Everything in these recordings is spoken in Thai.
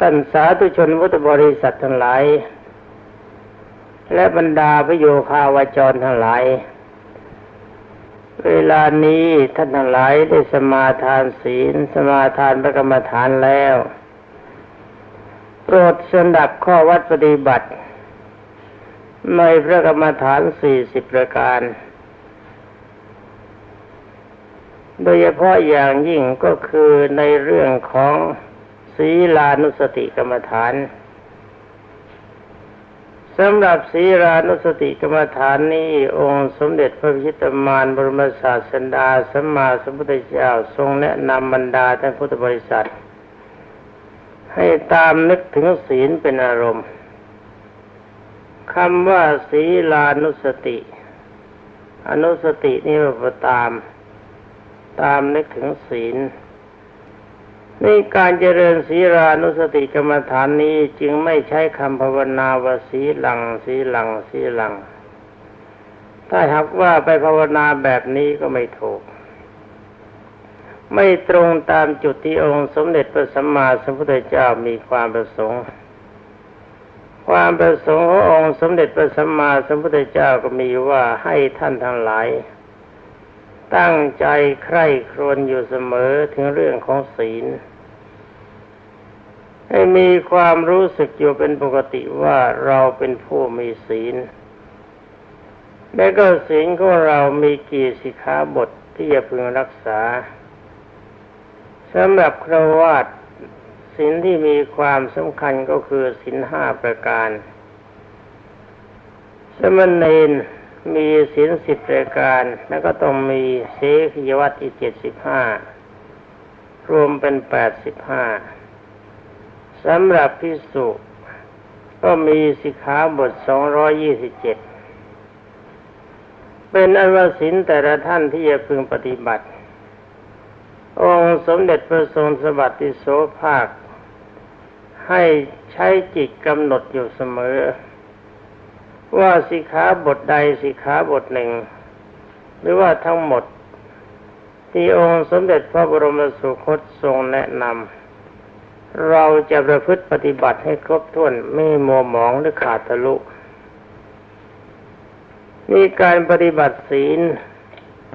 ตันสาธุชนพุทธบริษัททั้งหลาย และบรรดาพระโยคาวาจรทั้งหลาย เวลานี้ท่านทั้งหลายได้สมาทานศีล สมาทานพระกรรมฐานแล้ว โปรดสดับข้อวัดปฏิบัติ ในพระกรรมฐานสี่สิบประการโดยเฉพาะอย่างยิ่งก็คือในเรื่องของ ศีลานุสติกรรมฐานสำหรับศีลานุสติกรรมฐานนี้องค์สมเด็จพระพิชิตมารบรมศาสดาสัมมาสัมพุทธเจ้าทรงแนะนำบรรดาท่านพุทธบริษัท ให้ตามนึกถึงศีลเป็นอารมณ์คำว่าศีลานุสติ อนุสตินี่ว่าตาม ตามนึกถึงศีล นการเจริญศีรานุสติกรรมฐานนี้จึงไม่ใช้คำภาวนาวสีหลังสีหลังสีหลัง ถ้าหากว่าไปภาวนาแบบนี้ก็ไม่ถูก ไม่ตรงตามจุดที่องค์สมเด็จพระสัมมาสัมพุทธเจ้ามีความประสงค์ ความประสงค์ขององค์สมเด็จพระสัมมาสัมพุทธเจ้าก็มีว่าให้ท่านทั้งหลาย ตั้งใจใคร่ครวญอยู่เสมอถึงเรื่องของศีล ให้มีความรู้สึกอยู่เป็นปกติว่าเราเป็นผู้มีศีล และก็ศีลของเรามีกี่สิขาบทที่จะพึงรักษาสำหรับครวาตศีลที่มีความสำคัญก็คือศีลห้าประการ สมณเณร มีศีลสิบประการ แล้วก็ต้องมีเสขียวัตอีกเจ็ดสิบห้ารวมเป็นแปดสิบห้าสำหรับพิสุก็มีสิกขาบทสองร้อยี่สิบเจ็ดเป็นอันว่าสินแต่ละท่านที่จะพึงปฏิบัติ องค์สมเด็จพระทรงสวัสดิโสภาค ให้ใช้จิตกำหนดอยู่เสมอ ว่าสิกขาบทใดสิกขาบทหนึ่ง หรือว่าทั้งหมด ที่องค์สมเด็จพระบรมสุคตทรงแนะนำเราจะประพฤติปฏิบัติให้ครบถ้วนไม่มัวหมองหรือขาดทะลุมีการปฏิบัติศีล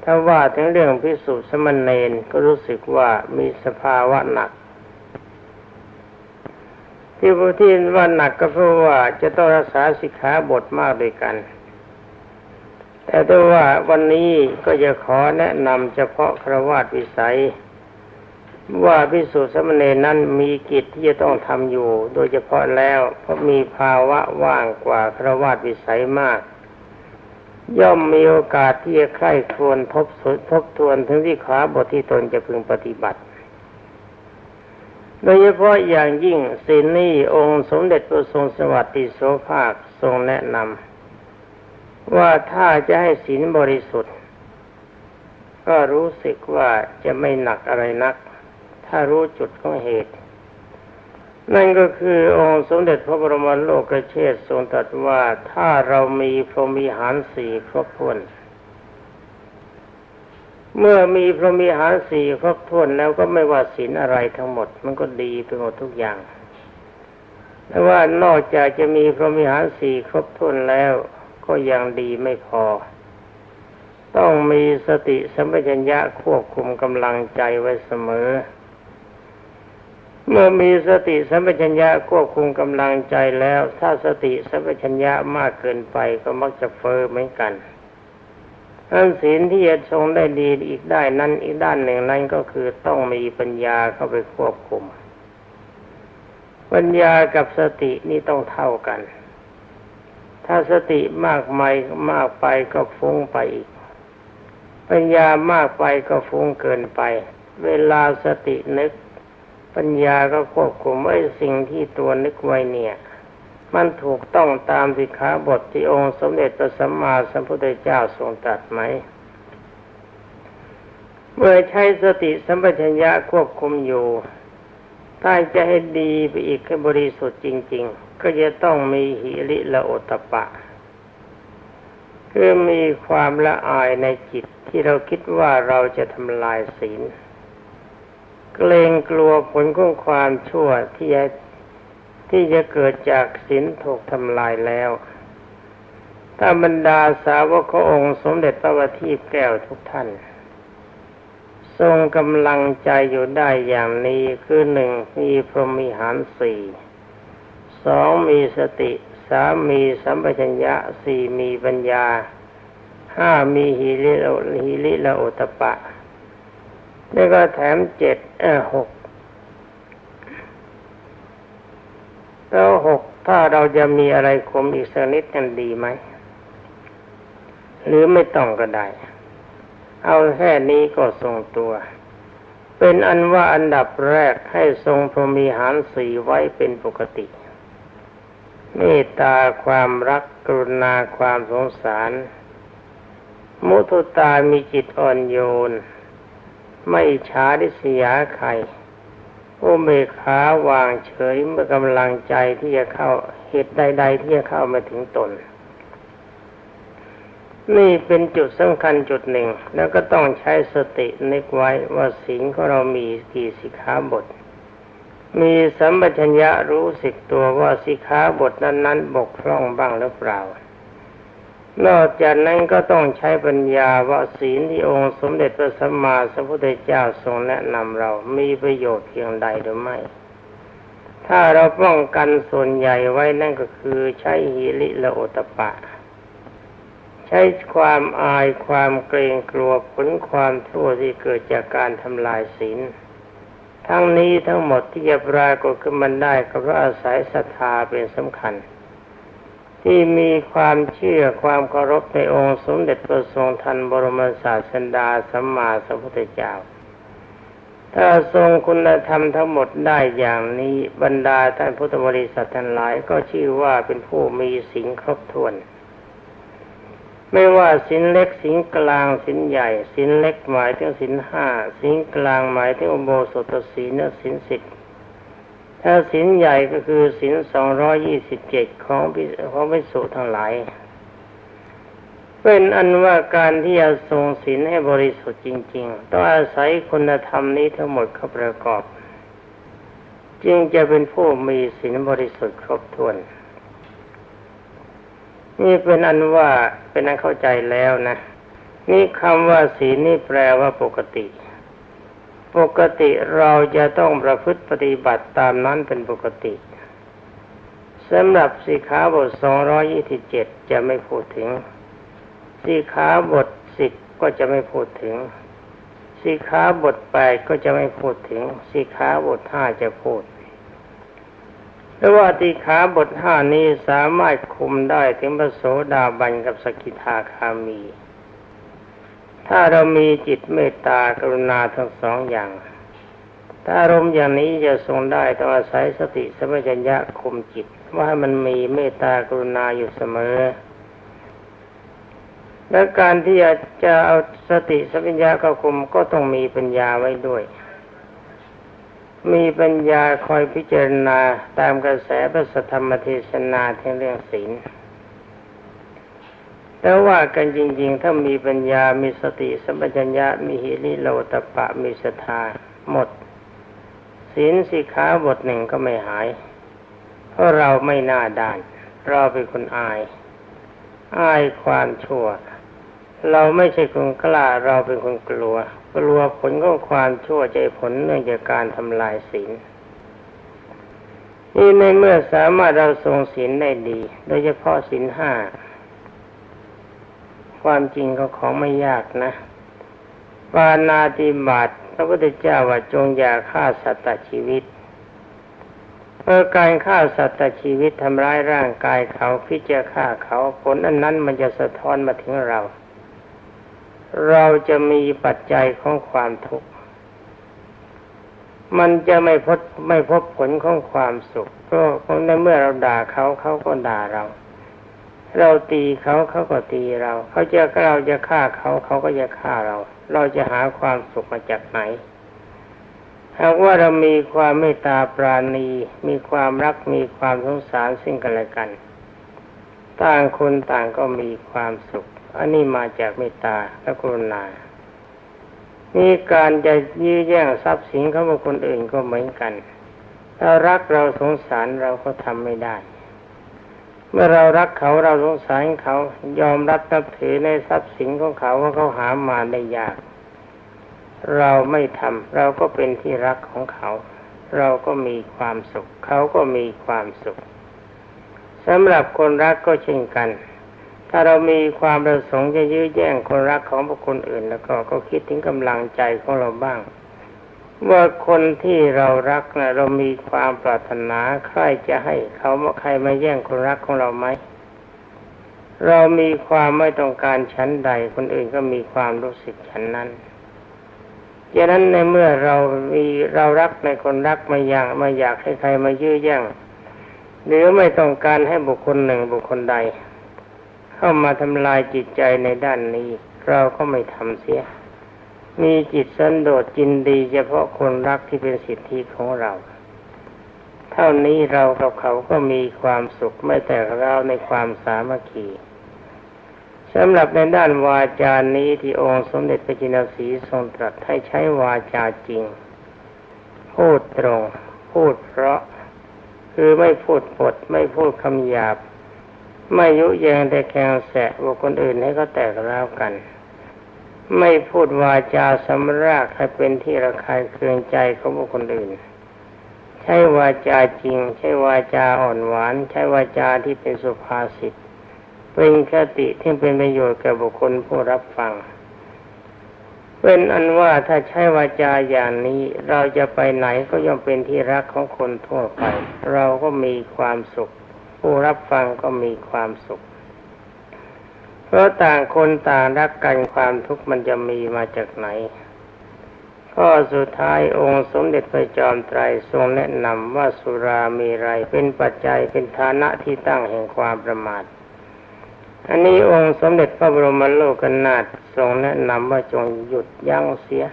ถ้าว่าถึงเรื่องพิสูจน์สมณเณรก็รู้สึกว่ามีสภาวะหนัก ที่ผู้ที่ว่าหนักก็เพราะว่าจะต้องรักษาสิกขาบทมากด้วยกัน แต่ถ้าว่าวันนี้ก็จะขอแนะนำเฉพาะครวาสวิสัย ว่าพิสุทธิสมณีนั้นมีกิจที่จะต้องทำอยู่ โดยเฉพาะแล้วเพราะมีภาวะว่างกว่าครวาสวิสัยมาก ย่อมมีโอกาสที่จะใคร่ครวญทบทบทวนถึงที่ขาบทที่ตนจะพึงปฏิบัติ โดยเฉพาะอย่างยิ่งศีลนี้องค์สมเด็จพระทรงสวัสดิโสภาคทรงแนะนำว่าถ้าจะให้ศีลบริสุทธิ์ ก็รู้สึกว่าจะไม่หนักอะไรนัก ถ้ารู้จุดของเหตุ นั่นก็คือองค์สมเด็จพระบรมโลกเชษทรงตรัสว่าถ้าเรามีพรหมีหารสี่ครบถ้วน เมื่อมีพรหมีหารสี่ครบถ้วนแล้วก็ไม่ว่าศีลอะไรทั้งหมด มันก็ดีไปหมดทุกอย่างแต่ว่านอกจากจะมีพรหมีหารสี่ครบถ้วนแล้ว ก็ยังดีไม่พอ ต้องมีสติสัมปชัญญะควบคุมกำลังใจไว้เสมอ เมื่อมีสติสัมปชัญญะควบคุมกำลังใจแล้ว ถ้าสติสัมปชัญญะมากเกินไปก็มักจะเฟอเหมือนกัน อันศีลที่จะทรงได้ดีอีกได้นั้นอีกด้านหนึ่งนั้นก็คือต้องมีปัญญาเข้าไปควบคุม ปัญญากับสตินี่ต้องเท่ากัน ถ้าสติมากไม่มากไปก็ฟุ้งไปอีก ปัญญามากไปก็ฟุ้งเกินไป เวลาสตินึก ปัญญาก็ควบคุมไอ้สิ่งที่ตัวนึกไว้เนี่ย มันถูกต้องตามสิกขาบทที่องค์สมเด็จพระสัมมาสัมพุทธเจ้าทรงตรัสไหม เมื่อใช้สติสัมปชัญญะควบคุมอยู่ ถ้าจะให้ดีไปอีกให้บริสุทธิ์จริง ๆ ก็จะต้องมีหิริละโอตปะ คือมีความละอายในจิตที่เราคิดว่าเราจะทำลายศีลเกรงกลัวผลของความชั่วที่จะ ที่จะเกิดจากศีลถูกทำลายแล้ว ถ้าบรรดาสาวกขององค์สมเด็จพระบัณฑิตแก้วทุกท่าน ทรงกำลังใจอยู่ได้อย่างนี้คือหนึ่งมีพรหมิหารสี่สองมีสติสามมีสัมปชัญญะสี่มีปัญญาห้ามีฮิริโอฮิริละโอตปะ แล้วก็แถมเจ็ดเออหก แล้วหกถ้าเราจะมีอะไรคมอีกสักนิดกันดีไหม หรือไม่ต้องก็ได้ เอาแค่นี้ก็ทรงตัว เป็นอันว่าอันดับแรกให้ทรงพรหมีหารสีไว้เป็นปกติเมตตาความรักกรุณาความสงสาร มุทุตามีจิตอ่อนโยน ไม่ช้าดิสยาใคร อุเบกขาวางเฉยเมื่อกำลังใจที่จะเข้าเหตุใด ๆ ที่จะเข้ามาถึงตน นี่เป็นจุดสำคัญจุดหนึ่ง แล้วก็ต้องใช้สตินึกไว้ว่าสิ่งของเรามีกี่สิกขาบท มีสัมปชัญญะรู้สึกตัวว่าสิขาบทนั้น ๆ บกพร่องบ้างหรือเปล่า นอกจากนั้นก็ต้องใช้ปัญญาว่าศีลที่องค์สมเด็จพระสัมมาสัมพุทธเจ้าทรงแนะนำเรามีประโยชน์เพียงใดหรือไม่ ถ้าเราป้องกันส่วนใหญ่ไว้นั่นก็คือใช้หิริละโอตปะ ใช้ความอายความเกรงกลัวผลความทั่วที่เกิดจากการทำลายศีลทั้งนี้ทั้งหมดที่จะปรากฏขึ้นมันได้ก็เพราะอาศัยศรัทธาเป็นสำคัญ ที่มีความเชื่อความเคารพในองค์สมเด็จพระทรงทันบรมศาสดาสัมมาสัมพุทธเจ้า ถ้าทรงคุณธรรมทั้งหมดได้อย่างนี้บรรดาท่านพุทธบริษัททั้งหลายก็ชื่อว่าเป็นผู้มีสิงครบถ้วน ไม่ว่าสินเล็กสินกลางสินใหญ่ สินเล็กหมายถึงสินห้าสินกลางหมายถึงอุโบสถศีลสินสิบ ถ้าสินใหญ่ก็คือสินสองร้อยี่สิบเจ็ดของของพิสุทั้งหลาย เป็นอันว่าการที่จะทรงศีลให้บริสุทธิ์จริง ๆ ต้องอาศัยคุณธรรมนี้ทั้งหมดเข้าประกอบ จึงจะเป็นผู้มีศีลบริสุทธิ์ครบถ้วน นี่เป็นอันว่าเป็นอันเข้าใจแล้วนะ นี่คำว่าศีลนี่แปลว่าปกติ ปกติเราจะต้องประพฤติปฏิบัติตามนั้นเป็นปกติสำหรับสีขาบทสองร้อยี่สิบเจ็ดจะไม่พูดถึงสีขาบทสิบก็จะไม่พูดถึงสีขาบทแปดก็จะไม่พูดถึงสีขาบทห้าจะพูดแต่ว่าติขาบทห้านี้สามารถคุมได้ถึงพระโสดาบันกับสกิทาคามี ถ้าเรามีจิตเมตตากรุณาทั้งสองอย่าง ถ้าอารมณ์อย่างนี้จะทรงได้ต้องอาศัยสติสัมปชัญญะคุมจิต ว่าให้มันมีเมตตากรุณาอยู่เสมอ และการที่จะเอาสติสัมปชัญญะเข้าคุมก็ต้องมีปัญญาไว้ด้วย มีปัญญาคอยพิจารณาตามกระแสพระธรรมเทศนาทั้งเรื่องศีล แต่ว่ากันจริง ๆ ถ้ามีปัญญา มีสติสัมปชัญญะ มีหิริโลตปะ มีศรัทธาหมดศีลสิขาบทหนึ่งก็ไม่หาย เพราะเราไม่น่าด้าน เราเป็นคนอาย อายความชั่ว เราไม่ใช่คนกล้า เราเป็นคนกลัว กลัวผลของความชั่วใจผลเนื่องจากการทำลายศีลนี่ในเมื่อสามารถเราทรงศีลได้ดี โดยเฉพาะศีลห้า ความจริงก็ของไม่ยากนะ ปานาติบาตพระพุทธเจ้าว่าจงอย่าฆ่าสัตว์ชีวิตเมื่อการฆ่าสัตว์ชีวิตทำร้ายร่างกายเขาพิจารฆ่าเขาผลอันนั้นมันจะสะท้อนมาถึงเรา เราจะมีปัจจัยของความทุกข์มันจะไม่พบไม่พบผลของความสุขเพราะในเมื่อเราด่าเขาเขาก็ด่าเรา เราตีเขาเขาก็ตีเรา เขาจะเราจะฆ่าเขาเขาก็จะฆ่าเรา เราจะหาความสุขมาจากไหนหากว่าเรามีความเมตตาปราณี มีความรักมีความสงสารซึ่งกันและกัน ต่างคนต่างก็มีความสุข อันนี้มาจากเมตตาและกรุณานี่การจะยื้อแย่งทรัพย์สินของบุคคลอื่นก็เหมือนกัน ถ้ารักเราสงสารเราก็ทำไม่ได้ เมื่อเรารักเขาเราสงสารเขายอมรับนับถือในทรัพย์สินของเขาว่าเขาหามาได้ยาก เราไม่ทำเราก็เป็นที่รักของเขา เราก็มีความสุข เขาก็มีความสุขสำหรับคนรักก็เช่นกัน ถ้าเรามีความประสงค์จะยื้อแย่งคนรักของบุคคลอื่น แล้วก็ก็คิดถึงกำลังใจของเราบ้าง ว่าคนที่เรารักนะเรามีความปรารถนาใครจะให้เขาใครมาแย่งคนรักของเราไหมเรามีความไม่ต้องการชั้นใด คนอื่นก็มีความรู้สึกชั้นนั้นดังนั้นในเมื่อเรามีเรารักในคนรักมาอย่างมาอยากให้ใครมายื้อแย่งหรือไม่ต้องการให้บุคคลหนึ่งบุคคลใด เข้ามาทำลายจิตใจในด้านนี้ เราก็ไม่ทำเสีย มีจิตสันโดษจินดีเฉพาะคนรักที่เป็นสิทธิของเรา เท่านี้เรากับเขาก็มีความสุขไม่แต่เราในความสามัคคีสำหรับในด้านวาจานี้ที่องค์สมเด็จพระจินสีทรงตรัสให้ใช้วาจาจริง พูดตรง พูดเพราะ คือไม่พูดปด ไม่พูดคำหยาบ ไม่ยุแยงแต่แกงแสะบุคคลอื่นให้เขาแตกร้าวกัน ไม่พูดวาจาสำรากให้เป็นที่ระคายเคืองใจของบุคคลอื่น ใช้วาจาจริง ใช้วาจาอ่อนหวาน ใช้วาจาที่เป็นสุภาษิตเป็นคติที่เป็นประโยชน์แก่บุคคลผู้รับฟัง เป็นอันว่าถ้าใช้วาจาอย่างนี้ เราจะไปไหนก็ย่อมเป็นที่รักของคนทั่วไป เราก็มีความสุข ผู้รับฟังก็มีความสุข เพราะต่างคนต่างรักกันความทุกข์มันจะมีมาจากไหน ข้อสุดท้ายองค์สมเด็จพระจอมไตรทรงแนะนำว่าสุรามีไรเป็นปัจจัยเป็นฐานะที่ตั้งแห่งความประมาท อันนี้องค์สมเด็จพระบรมโลกนาถทรงแนะนำว่าจงหยุดยั้งเสีย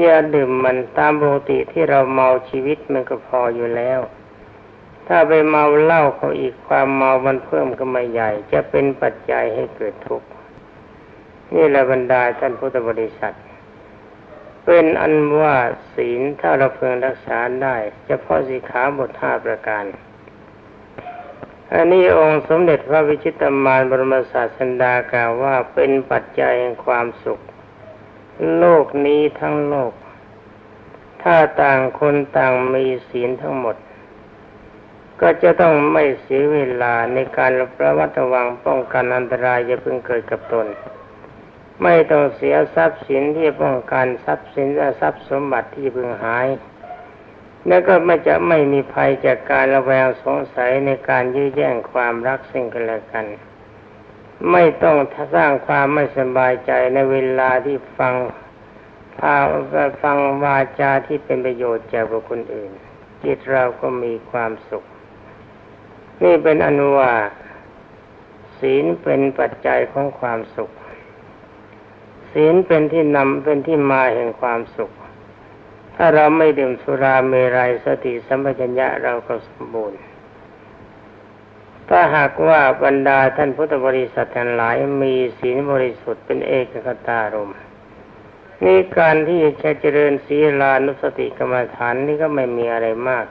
อย่าดื่มมันตามปกติที่เราเมาชีวิตมันก็พออยู่แล้ว ถ้าไปเมาเหล้าเขาอีกความเมามันเพิ่มก็ไม่ใหญ่ จะเป็นปัจจัยให้เกิดทุกข์นี่แหละบรรดาท่านพุทธบริษัท เป็นอันว่าศีลถ้าเราเพึงรักษาได้เฉพาะสิขาบทห้าประการ อันนี้องค์สมเด็จพระวิชิตามานบรมศาสดากล่าวว่าเป็นปัจจัยแห่งความสุข โลกนี้ทั้งโลก ถ้าต่างคนต่างมีศีลทั้งหมด ก็จะต้องไม่เสียเวลาในการระมัดระวังป้องกันอันตรายจะเพิ่งเกิดกับตน ไม่ต้องเสียทรัพย์สินที่ป้องกันทรัพย์สินและทรัพย์สมบัติที่เพิ่งหาย แล้วก็ไม่จะไม่มีภัยจากการระแวงสงสัยในการยื้อแย่งความรักซึ่งกันและกัน ไม่ต้องสร้างความไม่สบายใจในเวลาที่ฟังพาฟังวาจาที่เป็นประโยชน์จากบุคคลอื่น จิตเราก็มีความสุข นี่เป็นอนุว่าศีลเป็นปัจจัยของความสุข ศีลเป็นที่นำเป็นที่มาแห่งความสุข ถ้าเราไม่ดื่มสุราเมรัยสติสัมปชัญญะเราก็สมบูรณ์ถ้าหากว่าบรรดาท่านพุทธบริษัททั้งหลายมีศีลบริสุทธิ์เป็นเอกคตารมนี่การที่จะเจริญศีลานุสติกรรมฐานนี่ก็ไม่มีอะไรมาก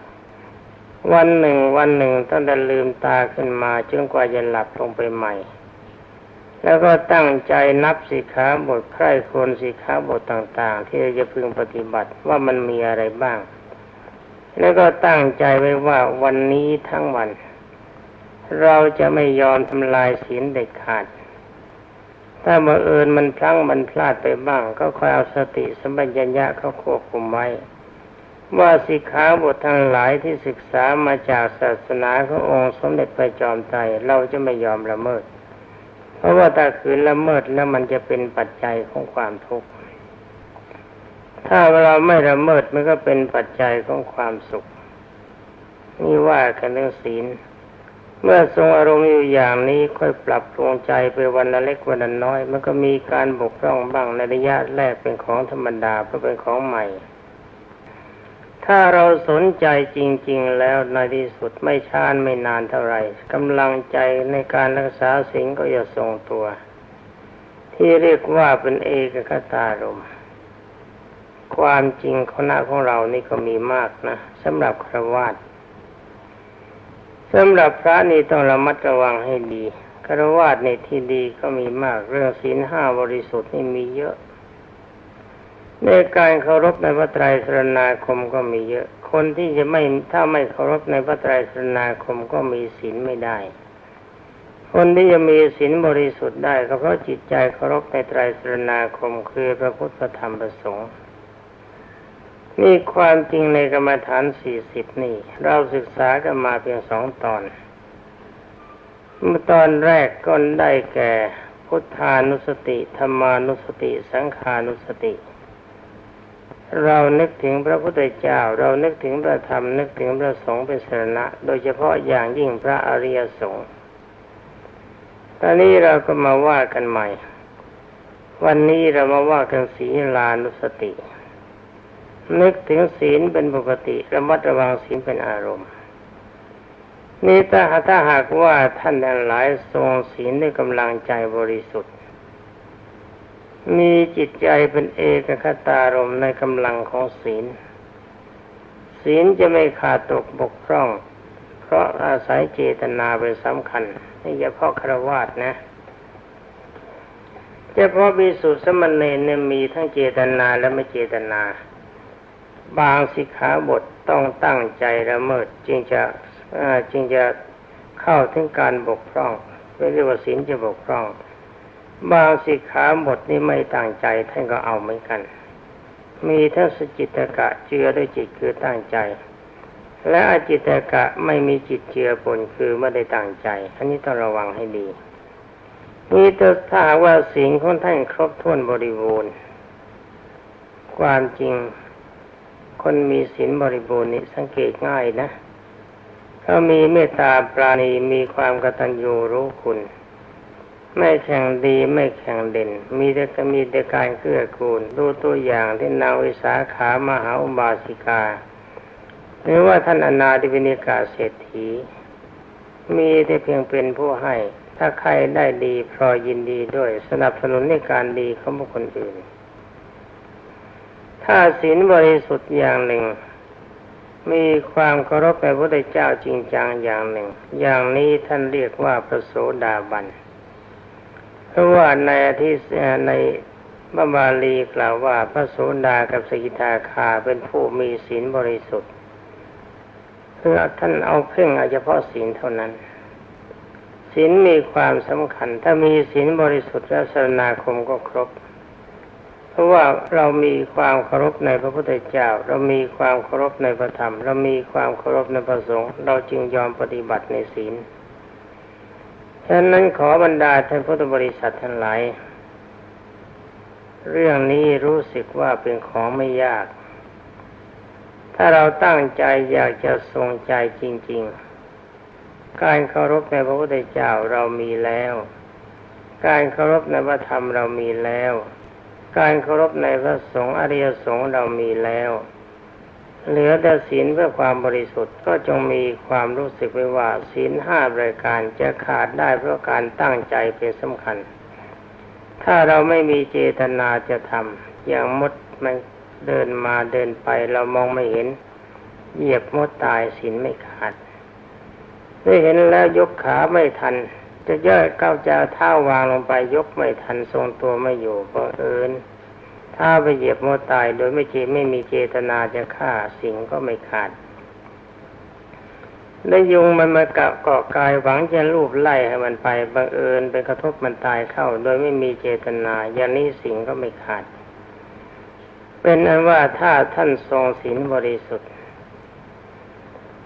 วันหนึ่งวันหนึ่งตั้งแต่ลืมตาขึ้นมาจนกว่าจะหลับลงไปใหม่ แล้วก็ตั้งใจนับสิขาบทใคร่ควรสิขาบทต่างๆ ที่จะพึงปฏิบัติว่ามันมีอะไรบ้าง แล้วก็ตั้งใจไว้ว่าวันนี้ทั้งวัน เราจะไม่ยอมทำลายศีลเด็ดขาด ถ้าเมื่อเอิญมันพลั้งมันพลาดไปบ้าง ก็คอยเอาสติสัมปชัญญะเขาควบคุมไว้ ว่าสิกขาบททั้งหลายที่ศึกษามาจากศาสนาขององค์สมเด็จพระจอมไตรเราจะไม่ยอมละเมิด เพราะว่าถ้าขืนละเมิดแล้วมันจะเป็นปัจจัยของความทุกข์ถ้าเราไม่ละเมิดมันก็เป็นปัจจัยของความสุข นี่ว่ากันเรื่องศีล เมื่อทรงอารมณ์อยู่อย่างนี้ค่อยปรับปรุงใจไปวันละเล็กวันละน้อย มันก็มีการบกพร่องบ้างในระยะแรกเป็นของธรรมดาเพราะเป็นของใหม่ ถ้าเราสนใจจริง ๆ แล้วในที่สุดไม่ช้านไม่นานเท่าไหร่กำลังใจในการรักษาสิ่งก็จะทรงตัว ที่เรียกว่าเป็นเอกคตารมความจริงคณะของเรานี่ก็มีมากนะสำหรับครวาสสำหรับพระนี่ต้องระมัดระวังให้ดีครวาสในที่ดีก็มีมากเรื่องศีลห้าบริสุทธิ์นี่มีเยอะ ในการเคารพในพระไตรสรณาคมก็มีเยอะ คนที่จะไม่ถ้าไม่เคารพในพระไตรสรณาคมก็มีศีลไม่ได้ คนที่จะมีศีลบริสุทธิ์ได้ก็เพราะจิตใจเคารพในไตรสรณาคมคือพระพุทธธรรมประสงค์นี่ความจริงในกรรมฐานสี่สิบนี่ เราศึกษากันมาเพียงสองตอน เมื่อตอนแรกก็ได้แก่ พุทธานุสติธรรมานุสติ สังขานุสติ เรานึกถึงพระพุทธเจ้า เรานึกถึงพระธรรมนึกถึงพระสงฆ์เป็นสรณะ โดยเฉพาะอย่างยิ่งพระอริยสงฆ์ตอนนี้เราก็มาว่ากันใหม่ วันนี้เรามาว่ากันศีลานุสติ นึกถึงศีลเป็นปกติระมัดระวังศีลเป็นอารมณ์นี่ถ้าถ้าหากว่าท่านทั้งหลายทรงศีลด้วยกำลังใจบริสุทธิ์ มีจิตใจเป็นเอกคตารมในกำลังของศีล ศีลจะไม่ขาดตกบกพร่อง เพราะอาศัยเจตนาเป็นสำคัญนี่เฉพาะครวาสนะเฉพาะบิสุทธิสมณเณรเนี่ยมีทั้งเจตนาและไม่เจตนา บางสิกขาบทต้องตั้งใจละเมิดจึงจะจึงจะเข้าถึงการบกพร่องเรียกว่าศีลจะบกพร่อง บางสิกขาบทนี่ไม่ตั้งใจท่านก็เอาเหมือนกัน มีทั้งสจิตกะเจือด้วยจิตคือตั้งใจ และอจิตกะไม่มีจิตเจือปนคือไม่ได้ตั้งใจ อันนี้ต้องระวังให้ดีนี่ถ้าว่าสิ่งของท่านครบถ้วนบริบูรณ์ ความจริง คนมีศีลบริบูรณ์นี่สังเกตง่ายนะเขามีเมตตาปราณีมีความกตัญญูรู้คุณ ไม่แข่งดีไม่แข่งเด่น มีแต่ก็มีแต่การเกื้อกูล ดูตัวอย่างที่นางวิสาขามหาอุบาสิกา หรือว่าท่านอนาธิวินิกาเศรษฐี มีแต่เพียงเป็นผู้ให้ ถ้าใครได้ดีพรอยินดีด้วยสนับสนุนในการดีของบุคคลอื่น ถ้าศีลบริสุทธิ์อย่างหนึ่ง มีความเคารพในพระพุทธเจ้าจริงจังอย่างหนึ่ง อย่างนี้ท่านเรียกว่าพระโสดาบัน เพราะว่าในที่ในบาบาลีกล่าวว่าพระโสดากับสกิทาคาเป็นผู้มีศีลบริสุทธิ์เพื่อท่านเอาเพ่งเฉพาะศีลเท่านั้นศีลมีความสำคัญ ถ้ามีศีลบริสุทธิ์และสรณาคมก็ครบ เพราะว่าเรามีความเคารพในพระพุทธเจ้า เรามีความเคารพในพระธรรม เรามีความเคารพในพระสงฆ์เราจึงยอมปฏิบัติในศีล ฉะนั้นขอบรรดาท่านพุทธบริษัททั้งหลายเรื่องนี้รู้สึกว่าเป็นของไม่ยาก ถ้าเราตั้งใจอยากจะทรงใจจริง ๆ การเคารพในพระพุทธเจ้าเรามีแล้ว การเคารพในพระธรรมเรามีแล้ว การเคารพในพระสงฆ์อริยสงฆ์เรามีแล้ว เหลือแต่ศีลเพื่อความบริสุทธิ์ก็จงมีความรู้สึกไว้ว่าศีลห้าราการจะขาดได้เพราะการตั้งใจเป็นสำคัญ ถ้าเราไม่มีเจตนาจะทำอย่างมดมันเดินมาเดินไปเรามองไม่เห็น เหยียบมดตายศีลไม่ขาดได้เห็นแล้วยกขาไม่ทัน จะย่อยก้าวจะเท้าวางลงไปยกไม่ทันทรงตัวไม่อยู่เพราะเอิญ ถ้าไปเหยียบมตายโดยไม่เจไม่มีเจตนาจะฆ่าสิ่งก็ไม่ขาดได้ยุงมันมาเกาะเกาะกายหวังจะลูบไล่ให้มันไปบังเอิญไปกระทบมันตายเข้า โดยไม่มีเจตนา อย่างนี้สิ่งก็ไม่ขาด เป็นอันว่าถ้าท่านทรงศีลบริสุทธิ์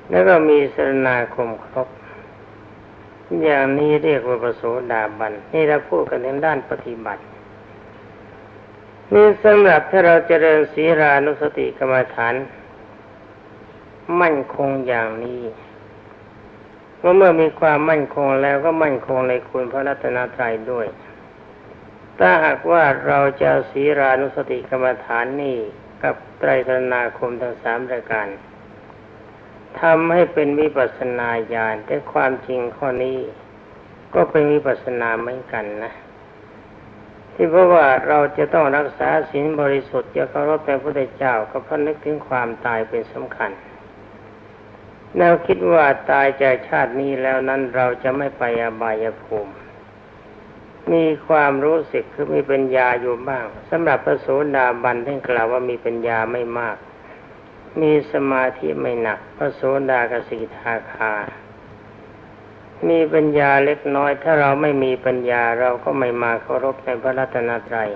แล้วก็มีสรณาคมครบ อย่างนี้เรียกว่าประโสดาบัน นี่เราพูดกันในด้านปฏิบัติ นี่สำหรับถ้าเราจเจริญศีรานุสติกรรมฐาน มั่นคงอย่างนี้เมื่อเมื่อมีความมั่นคงแล้วก็มั่นคงในคุณพระรัตนตรัยด้วย ถ้าหากว่าเราจะศีรานุสติกรรมฐานนี่กับไตรสนาคมทั้งสามรายการทำให้เป็นวิปัสนาญาณแต่ความจริงข้อนี้ ก็เป็นวิปัสนาเหมือนกันนะ ที่เพราะว่าเราจะต้องรักษาศีลบริสุทธิ์จะเคารพพระพุทธเจ้าก็เพราะนึกถึงความตายเป็นสำคัญแนวคิดว่าตายจากชาตินี้แล้วนั้นเราจะไม่ไปอบายภูมิ มีความรู้สึกคือมีปัญญาอยู่บ้างสำหรับพระโสดาบันท่านกล่าวว่ามีปัญญาไม่มาก มีสมาธิไม่หนัก พระโสดากสิทาคา มีปัญญาเล็กน้อย ถ้าเราไม่มีปัญญาเราก็ไม่มาเคารพในพระรัตนตรัย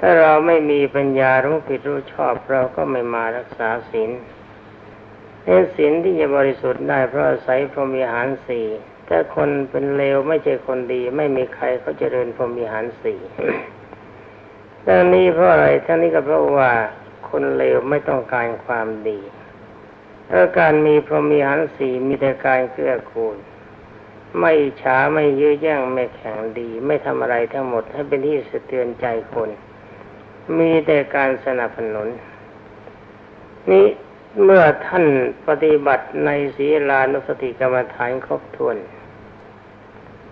ถ้าเราไม่มีปัญญารู้ผิดรู้ชอบเราก็ไม่มารักษาศีลเอศีลที่จะบริสุทธิ์ได้เพราะอาศัยพรหมิหารสี่ถ้าคนเป็นเลวไม่ใช่คนดี ไม่มีใครเขาจเจริญพรหมิหารสี่ทั้งนี้เพราะอะไรทั้งนี้ก็เพราะว่าคนเลวไม่ต้องการความดีถ้าการมีพรหมิหารสี่มีแต่การเกื้อกูล ไม่ช้าไม่ยื้อแย่งไม่แข่งดี ไม่ทำอะไรทั้งหมดให้เป็นที่สะเทือนใจคน มีแต่การสนับสนุน นี้เมื่อท่านปฏิบัติในศีลานุสติกรรมฐานครบถ้วน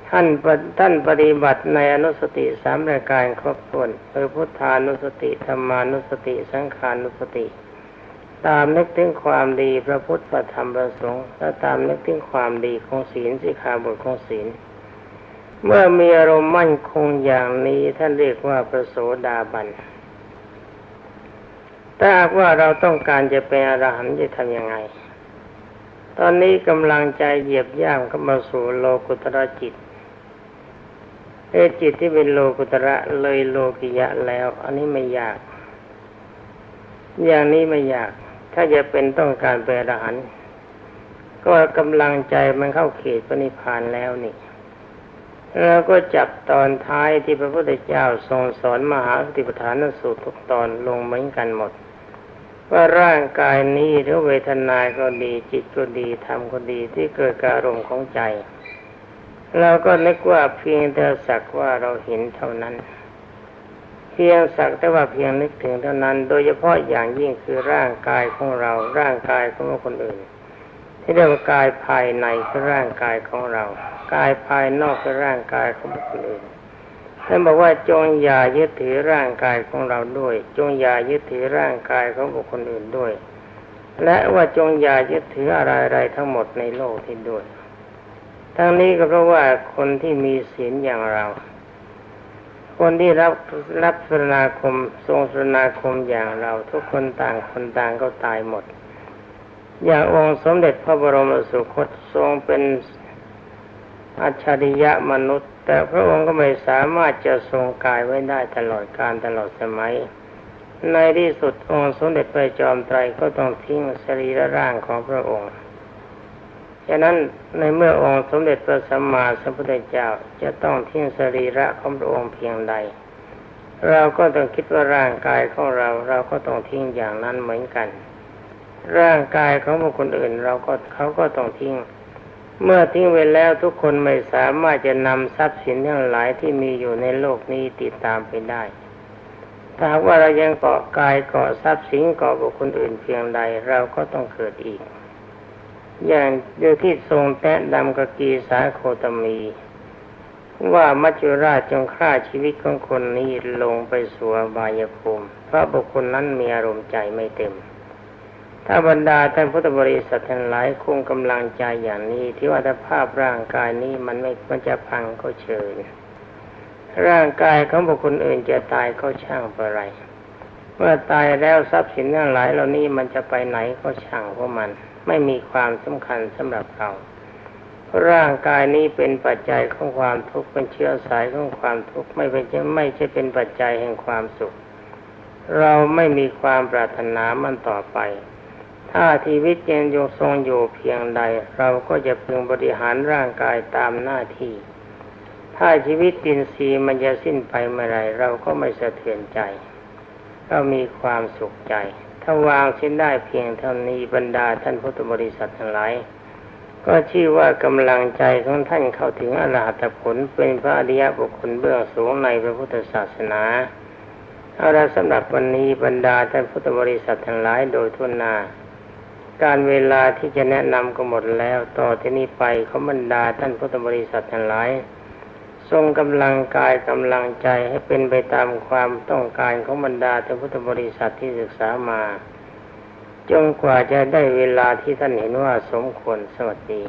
ท่านท่านปฏิบัติในอนุสติสามรายการครบถ้วนคือพุทธานุสติธรรมานุสติ สังขานุสติ ตามนึกถึงความดีพระพุทธพระธรรมพระสงฆ์และตามนึกถึงความดีของศีลสิขาบทของศีล เมื่อมีอารมณ์มั่นคงอย่างนี้ท่านเรียกว่าประโสดาบันถ้าหากว่าเราต้องการจะเป็นอรหันต์จะทำยังไง ตอนนี้กำลังใจเหยียบย่างเข้ามาสู่โลกุตระจิตเอจิตที่เป็นโลกุตระเลยโลกิยะแล้ว อันนี้ไม่ยาก อย่างนี้ไม่ยาก ถ้าจะเป็นต้องการเป็นอรหันต์ก็กำลังใจมันเข้าเขตปณิพานแล้วนี่แล้วก็จับตอนท้ายที่พระพุทธเจ้าทรงสอนมหาสติปัฏฐานสูตรทุกตอนลงเหมือนกันหมด ว่าร่างกายนี้หรือเวทนาก็ดีจิตก็ดีธรรมก็ดีที่เกิดการอารมณ์ของใจเราก็นึกว่าเพียงแต่สักว่าเราเห็นเท่านั้น เพียงสักแต่ว่าเพียงนึกถึงเท่านั้น โดยเฉพาะอย่างยิ่งคือร่างกายของเรา ร่างกายของคนอื่น ที่เรียกว่ากายภายในคือร่างกายของเรา กายภายนอกคือร่างกายของคนอื่นท่านบอกว่าจงอย่ายึดถือร่างกายของเราด้วย จงอย่ายึดถือร่างกายของบุคคลอื่นด้วย และว่าจงอย่ายึดถืออะไรๆทั้งหมดในโลกที่ด้วย ทั้งนี้ก็เพราะว่าคนที่มีศีลอย่างเรา คนที่รับรับสนาคม ทรงสนาคมอย่างเราทุกคนต่างคนต่างก็ตายหมด อย่างองค์สมเด็จพระบรมสุคตทรงเป็นอัจฉริยะมนุษย์ แต่พระองค์ก็ไม่สามารถจะทรงกายไว้ได้ตลอดการตลอดสมัย ในที่สุดองค์สมเด็จพระจอมไตรก็ต้องทิ้งสรีระร่างของพระองค์ ฉะนั้นในเมื่อองค์สมเด็จพระสัมมาสัมพุทธเจ้าจะต้องทิ้งสรีระของพระองค์เพียงใด เราก็ต้องคิดว่าร่างกายของเราเราก็ต้องทิ้งอย่างนั้นเหมือนกัน ร่างกายของบุคคลอื่นเราก็เขาก็ต้องทิ้ง เมื่อทิ้งไปแล้วทุกคนไม่สามารถจะนำทรัพย์สินทั้งหลายที่มีอยู่ในโลกนี้ติดตามไปได้ถ้าว่าเรายังเกาะกายเกาะทรัพย์สินเกาะบุคคลอื่นเพียงใดเราก็ต้องเกิดอีก อย่างโดยที่ทรงแตะดำกกีสาโคตมี ว่ามัจจุราชจงฆ่าชีวิตของคนนี้ลงไปสู่บายภูมิเพราะบุคคลนั้นมีอารมณ์ใจไม่เต็ม ถ้าบรรดาท่านพุทธบริษัททั้งหลายคงกำลังใจอย่างนี้ที่ว่าถ้าภาพร่างกายนี้มันไม่มันจะพังก็เชิญ ร่างกายของบุคคลอื่นจะตายก็ช่างอะไรเมื่อตายแล้วทรัพย์สินทั้งหลายเหล่านี้มันจะไปไหนก็ช่างเพราะมัน ไม่มีความสำคัญสำหรับเรา ร่างกายนี้เป็นปัจจัยของความทุกข์เป็นเชื้อสายของความทุกข์ไม่เป็นไม่ใช่เป็นปัจจัยแห่งความสุข เราไม่มีความปรารถนามันต่อไป ถ้าชีวิตยังยงทรงอยู่เพียงใด เราก็จะพึงบริหารร่างกายตามหน้าที่ ถ้าชีวิตดินซีมันจะสิ้นไปเมื่อไรเราก็ไม่สะเทือนใจ เรามีความสุขใจ ถ้าวางสิ้นได้เพียงเท่านี้บรรดาท่านพุทธบริษัททั้งหลายก็ชื่อว่ากำลังใจของท่านเข้าถึงอรหัตผลเป็นพระอริยบุคคลเบื้องสูงในพระพุทธศาสนาเอาละสำหรับวันนี้บรรดาท่านพุทธบริษัททั้งหลายโดยทุนนา การเวลาที่จะแนะนำก็หมดแล้ว ต่อที่นี้ไปเขาบรรดาท่านพุทธบริษัททั้งหลาย ทรงกำลังกายกำลังใจให้เป็นไปตามความต้องการของบรรดาท่านพุทธบริษัทที่ศึกษามาจงกว่าจะได้เวลาที่ท่านเห็นว่าสมควรสวัสดี